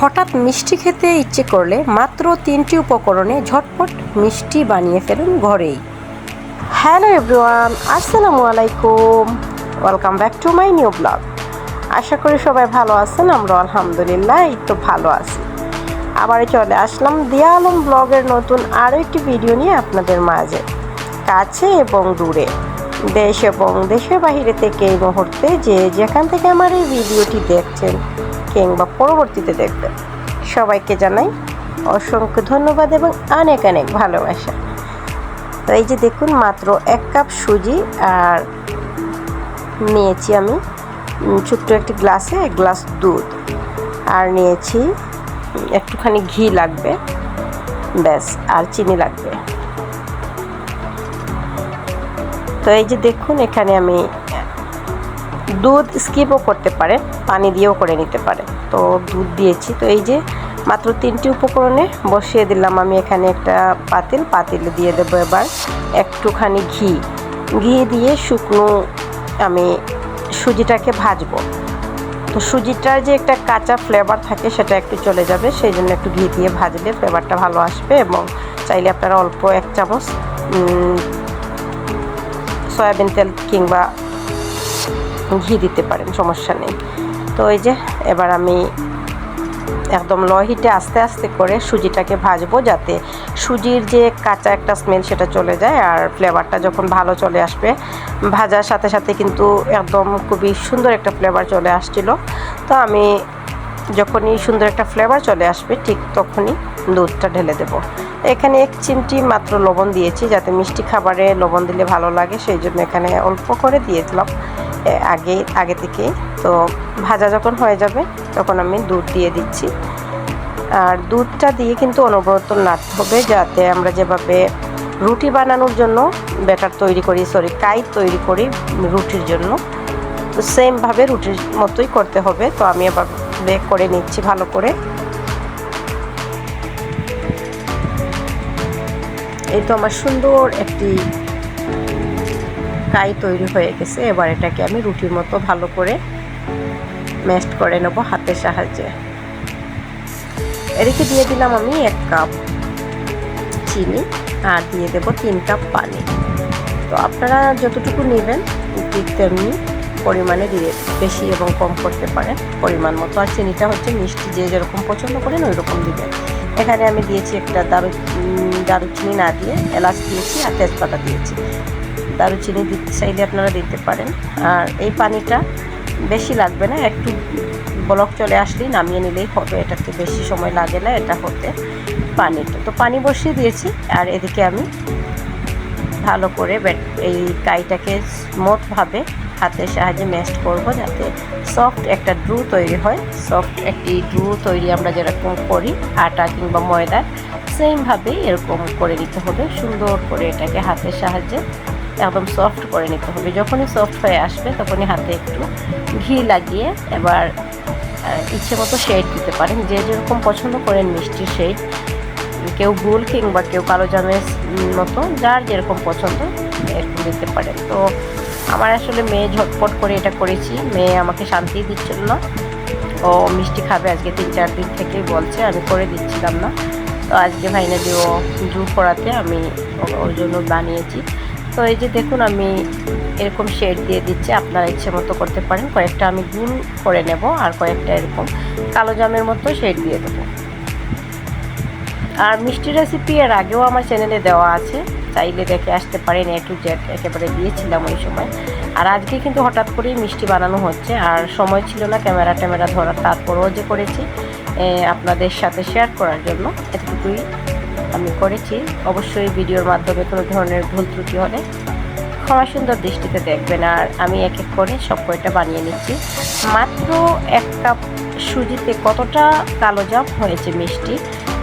হঠাৎ মিষ্টি খেতে ইচ্ছে করলে মাত্র তিনটি উপকরণে ঝটপট মিষ্টি বানিয়ে ফেলুন ঘরেই। হ্যালো এভরিওয়ান, আসসালামু আলাইকুম। Welcome back to my new blog. আশা করি সবাই ভালো আছেন আমরা আলহামদুলিল্লাহ, এই তো ভালো আছি। আবার চলে আসলাম দিয়া আলম ব্লগের নতুন আরও একটি ভিডিও নিয়ে আপনাদের মাঝে। কাছে এবং দূরে। দেশ এবং দেশের বাহিরে থেকে এই মুহূর্তে যে যেখান থেকে আমার এই ভিডিওটি দেখছেন কিংবা পরবর্তীতে দেখবেন। সবাইকে জানাই অসংখ্য ধন্যবাদ এবং অনেক অনেক ভালোবাসা। তো এই যে দেখুন, মাত্র এক কাপ সুজি আর নিয়েছি আমি ছোট্ট একটি গ্লাসে, এক গ্লাস দুধ। আর নিয়েছি একটুখানি ঘি লাগবে, ব্যাস, আর চিনি লাগবে। তো এই যে দেখুন, এখানে আমি দুধ স্কিপও করতে পারে, পানি দিয়েও করে নিতে পারে। তো দুধ দিয়েছি। তো এই যে মাত্র তিনটি উপকরণে বসিয়ে দিলাম আমি এখানে একটা পাতিল। পাতিলে দিয়ে দেবো এবার একটুখানি ঘি। ঘি দিয়ে শুকনো আমি সুজিটাকে ভাজবো। তো সুজিটার যে একটা কাঁচা ফ্লেভার থাকে সেটা একটু চলে যাবে, সেই জন্য একটু ঘি দিয়ে ভাজলে ফ্লেভারটা ভালো আসবে এবং চাইলে আপনারা অল্প এক চামচ সয়াবিন তেল কিংবা ঘি দিতে পারেন, সমস্যা নেই। তো এই যে, এবার আমি একদম লো হিটে আস্তে আস্তে করে সুজিটাকে ভাজবো যাতে সুজির যে কাঁচা একটা স্মেল সেটা চলে যায় আর ফ্লেভারটা যখন ভালো চলে আসবে, ভাজার সাথে সাথে কিন্তু একদম খুবই সুন্দর একটা ফ্লেভার চলে আসছিল। তো আমি যখনই সুন্দর একটা ফ্লেভার চলে আসবে, ঠিক তখনই দুধটা ঢেলে দেব। এখানে এক চিমটি মাত্র লবণ দিয়েছি যাতে মিষ্টি খাবারে লবণ দিলে ভালো লাগে, সেই জন্য এখানে অল্প করে দিয়েছিলাম। আগে আগে থেকে। তো ভাজা যখন হয়ে যাবে, তখন আমি দুধ দিয়ে দিচ্ছি। আর দুধটা দিয়ে কিন্তু অনবরত নাড়তে হবে যাতে আমরা যেভাবে রুটি বানানোর জন্য ব্যাটার তৈরি করি সরি কাই তৈরি করি রুটির জন্য, তো সেমভাবে রুটির মতোই করতে হবে। তো আমি এবার বেক করে নিচ্ছি ভালো করে। এই তো আমার সুন্দর একটি কাই তৈরি হয়ে গেছে। এবার এটাকে আমি রুটির মতো ভালো করে ম্যাশড করে নেব হাতের সাহায্যে। এদিকে দিয়ে দিলাম আমি এক কাপ চিনি আর দিয়ে দেব তিন কাপ পানি। তো আপনারা যতটুকু নেবেন, ঠিক তেমনি পরিমাণে দিয়ে বেশি এবং কম করতে পারেন পরিমাণ মতো। আর চিনিটা হচ্ছে মিষ্টি, যে যেরকম পছন্দ করেন ওই রকম দিবেন। এখানে আমি দিয়েছি একটা দারু দারুচিনি না দিয়ে এলাচ দিয়েছি আর তেজপাতা দিয়েছি। দারুচিনি দিতে চাইলে আপনারা দিতে পারেন। আর এই পানিটা বেশি লাগবে না, একটু ব্লক চলে আসলেই নামিয়ে নিলেই হবে এটাতে বেশি সময় লাগে না, এটা হতে পানিটা। তো পানি বসিয়ে দিয়েছি, আর এদিকে আমি ভালো করে এই কাইটাকে স্মুথভাবে হাতের সাহায্যে ম্যাশ করব, যাতে সফট একটা ড্রু তৈরি হয়। সফট একটি ড্রু তৈরি আমরা যেরকম করি, আটা কিংবা ময়দা সেমভাবে এরকম করে নিতে হবে। সুন্দর করে এটাকে হাতের সাহায্যে একদম সফট করে নিতে হবে। যখনই সফট হয়ে আসবে, তখনই হাতে একটু ঘি লাগিয়ে এবার ইচ্ছে মতো শেড দিতে পারেন। যে যেরকম পছন্দ করেন মিষ্টির শেড কেউ গোল কিংবা কেউ কালো জামের মতো, যার যেরকম পছন্দ এরকম দিতে পারেন। তো আমার আসলে মেয়ে ঝটপট করে এটা করেছি। মেয়ে আমাকে শান্তি দিচ্ছিল না। ও মিষ্টি খাবে আজকে তিন চার দিন থেকেই বলছে, আমি করে দিচ্ছিলাম না। তো আজকে ভাইনা যে ও জু করাতে আমি ওর জন্য বানিয়েছি। তো এই যে দেখুন, আমি এরকম শেড দিয়ে দিচ্ছি, আপনারা ইচ্ছে মতো করতে পারেন। কয়েকটা আমি গুল করে নেব, আর কয়েকটা এরকম কালো জামের মতো শেড দিয়ে দেবো। আর মিষ্টি রেসিপি এর আগেও আমার চ্যানেলে দেওয়া আছে, চাইলে দেখে আসতে পারেন এ টু জেড একেবারে দিয়েছিলাম ওই সময়। আর আজকে কিন্তু হঠাৎ করেই মিষ্টি বানানো হচ্ছে, আর সময় ছিল না ক্যামেরা ট্যামেরা ধরার, তারপরেও যে করেছি আপনাদের সাথে শেয়ার করার জন্য। এতটুকুই। আমি করেছি। অবশ্যই ভিডিওর মাধ্যমে কোনো ধরনের ভুল ত্রুটি হলে ক্ষমা সুন্দর দৃষ্টিতে দেখবেন আর আমি এক এক করে সব কয়টা বানিয়ে নিচ্ছি। মাত্র এক কাপ সুজিতে কতটা কালো জাম হয়েছে মিষ্টি,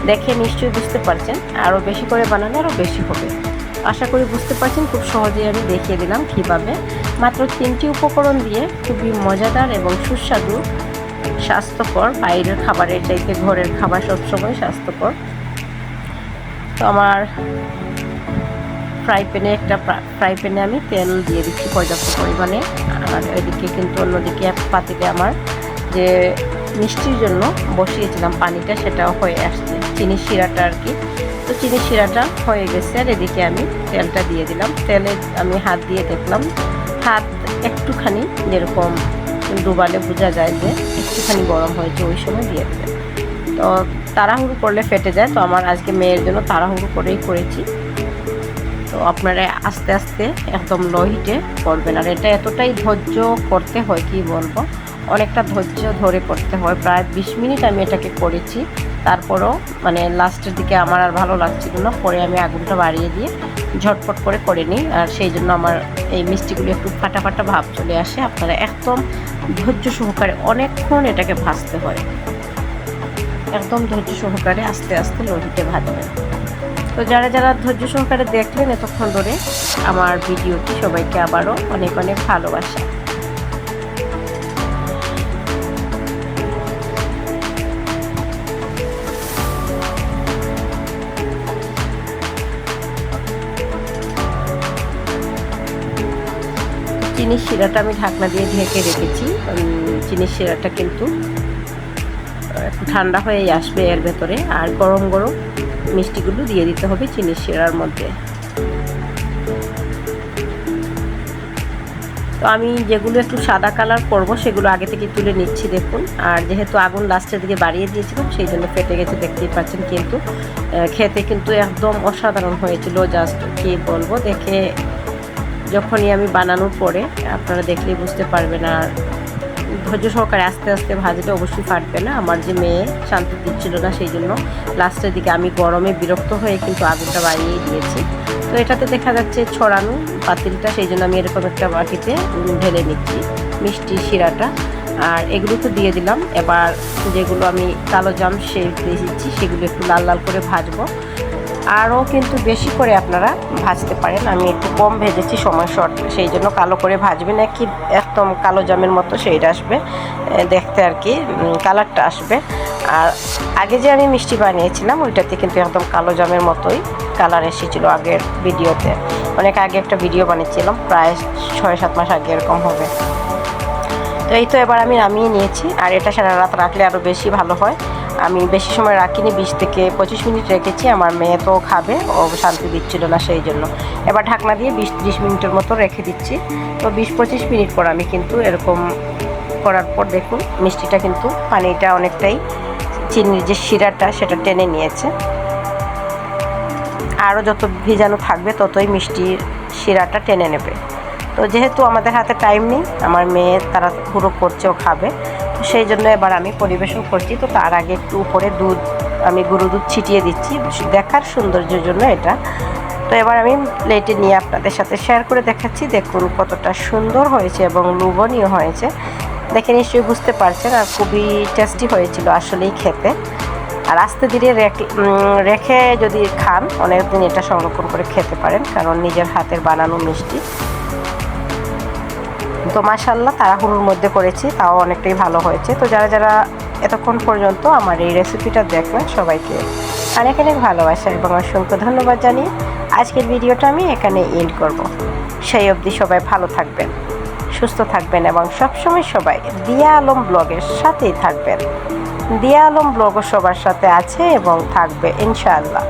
দেখে নিশ্চয়ই বুঝতে পারছেন। আরও বেশি করে বানালে আরও বেশি হবে। আশা করি বুঝতে পারছেন, খুব সহজেই আমি দেখিয়ে দিলাম কীভাবে। মাত্র তিনটি উপকরণ দিয়ে খুবই মজাদার এবং সুস্বাদু, স্বাস্থ্যকর বাইরের খাবারের চাইতে ঘরের খাবার সবসময় স্বাস্থ্যকর। তো আমার ফ্রাই প্যানে একটা ফ্রাই প্যানে আমি তেল দিয়ে দিচ্ছি পর্যাপ্ত পরিমাণে। আর এদিকে কিন্তু অন্যদিকে এক পাতিলে আমার যে মিষ্টির জন্য বসিয়েছিলাম পানিটা, সেটাও হয়ে আসছে। চিনি শিরাটা আর কি। তো চিনি শিরাটা হয়ে গেছে আর এদিকে আমি তেলটা দিয়ে দিলাম। তেলে আমি হাত দিয়ে দেখলাম, হাত একটুখানি যেরকম ডুবালে বোঝা যায় যে একটুখানি গরম হয়েছে, ওই সময় দিয়ে দেবে তো তাড়াহুড়ো করলে ফেটে যায়, তো আমার আজকে মেয়ের জন্য তাড়াহুড়ো করেই করেছি। তো আপনারা আস্তে আস্তে একদম লো হিটে করবেন। আর এটা এতটাই ধৈর্য করতে হয়, কি বলব? অনেকটা ধৈর্য ধরে করতে হয়। প্রায় বিশ মিনিট আমি এটাকে করেছি। তারপরও মানে লাস্টের দিকে আমার আর ভালো লাগছিল না। পরে আমি আগুনটা বাড়িয়ে দিয়ে ঝটপট করে করে নিই। আর সেই জন্য আমার এই মিষ্টিগুলো একটু ফাটা ফাটা ভাব চলে আসে। আপনারা একদম ধৈর্য সহকারে অনেকক্ষণ এটাকে ভাজতে হয়। একদম ধৈর্য সহকারে আস্তে আস্তে লোহিতে ভাজবেন তো যারা যারা ধৈর্য সহকারে দেখলেন এতক্ষণ ধরে, আমার ভিডিওটি সবাইকে আবারও অনেক অনেক ভালোবাসা। চিনির শিরাটা আমি ঢাকনা দিয়ে ঢেকে রেখেছি। চিনির শিরাটা কিন্তু ঠান্ডা হয়েই আসবে এর ভেতরে। আর গরম গরম মিষ্টিগুলো দিয়ে দিতে হবে চিনির শিরার মধ্যে। তো আমি যেগুলো একটু সাদা কালার করব, সেগুলো আগে থেকে তুলে নিচ্ছি, দেখুন। আর যেহেতু আগুন লাস্টের দিকে বাড়িয়ে দিয়েছিলাম, সেই জন্য ফেটে গেছে, দেখতেই পাচ্ছেন কিন্তু। খেতে কিন্তু একদম অসাধারণ হয়েছিল, জাস্ট কি বলব, দেখে যখনই আমি বানানোর পরে, আপনারা দেখলেই বুঝতে পারবেন আর ধৈর্য সহকারে আস্তে আস্তে ভাজলে অবশ্যই ফাটবে না। আমার যে মেয়ে শান্তি দিচ্ছিল না সেই জন্য লাস্টের দিকে আমি গরমে বিরক্ত হয়ে কিন্তু আগুনটা বাড়িয়ে দিয়েছি। তো এটাতে দেখা যাচ্ছে ছড়ানো পাতিলটা, সেই জন্য আমি এরকম একটা বাটিতে ঢেলে নিচ্ছি, মিষ্টি শিরাটা। আর এগুলো তো দিয়ে দিলাম। এবার যেগুলো আমি কালো জাম সে দিয়েছি সেগুলো একটু লাল লাল করে ভাজবো। আরও কিন্তু বেশি করে আপনারা ভাজতে পারেন। আমি একটু কম ভেজেছি, সময় শর্ট, সেই জন্য কালো করে ভাজবেন। কি একদম কালো জামের মতো সেইটা আসবে। দেখতে আর কি কালারটা আসবে। আর আগে যে আমি মিষ্টি বানিয়েছিলাম, ওইটাতে কিন্তু একদম কালো জামের মতোই কালার এসেছিল আগের ভিডিওতে। অনেক আগে একটা ভিডিও বানিয়েছিলাম, প্রায় ছয় সাত মাস আগে এরকম হবে। তো এই তো এবার আমি নামিয়ে নিয়েছি। আর এটা সারা রাত রাখলে আরও বেশি ভালো হয়। আমি বেশি সময় রাখিনি, বিশ থেকে পঁচিশ মিনিট রেখেছি, আমার মেয়ে তো খাবে, ও শান্তি দিচ্ছিল না সেই জন্য। এবার ঢাকনা দিয়ে বিশ ত্রিশ মিনিটের মতো রেখে দিচ্ছি। তো বিশ পঁচিশ মিনিট পর আমি কিন্তু এরকম করার পর দেখুন, মিষ্টিটা কিন্তু পানিটা অনেকটাই চিনির যে শিরাটা, সেটা টেনে নিয়েছে। আরও যত ভিজানো থাকবে, ততই মিষ্টির শিরাটা টেনে নেবে। তো যেহেতু আমাদের হাতে টাইম নেই, আমার মেয়ে তারা পুরো করছে, ও খাবে। সেই জন্য এবার আমি পরিবেশন করছি। তো তার আগে একটু উপরে দুধ, আমি গুঁড়ো দুধ ছিটিয়ে দিচ্ছি। দেখার সৌন্দর্যের জন্য এটা। তো এবার আমি প্লেটে নিয়ে আপনাদের সাথে শেয়ার করে দেখাচ্ছি। দেখুন কতটা সুন্দর হয়েছে এবং লোভনীয় হয়েছে। দেখে নিশ্চয়ই বুঝতে পারছেন আর খুবই টেস্টি হয়েছিল আসলেই খেতে। আর আস্তে ধীরে রেখে যদি খান, অনেকদিন এটা সংরক্ষণ করে খেতে পারেন। কারণ নিজের হাতের বানানো মিষ্টি। তো মাসাল্লাহ তাড়াহুড়োর মধ্যে করেছি, তাও অনেকটাই ভালো হয়েছে। তো যারা যারা এতক্ষণ পর্যন্ত আমার এই রেসিপিটা দেখলেন সবাইকে অনেক অনেক ভালোবাসা এবং অসংখ্য ধন্যবাদ জানিয়ে আজকের ভিডিওটা আমি এখানে এন্ড করব। সেই অবধি সবাই ভালো থাকবেন, সুস্থ থাকবেন এবং সবসময় সবাই দিয়া আলম ব্লগের সাথেই থাকবেন। দিয়া আলম ব্লগও সবার সাথে আছে এবং থাকবে ইনশাআল্লাহ।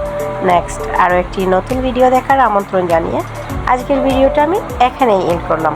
নেক্সট আরও একটি নতুন ভিডিও দেখার আমন্ত্রণ জানিয়ে আজকের ভিডিওটা আমি এখানেই এন্ড করলাম।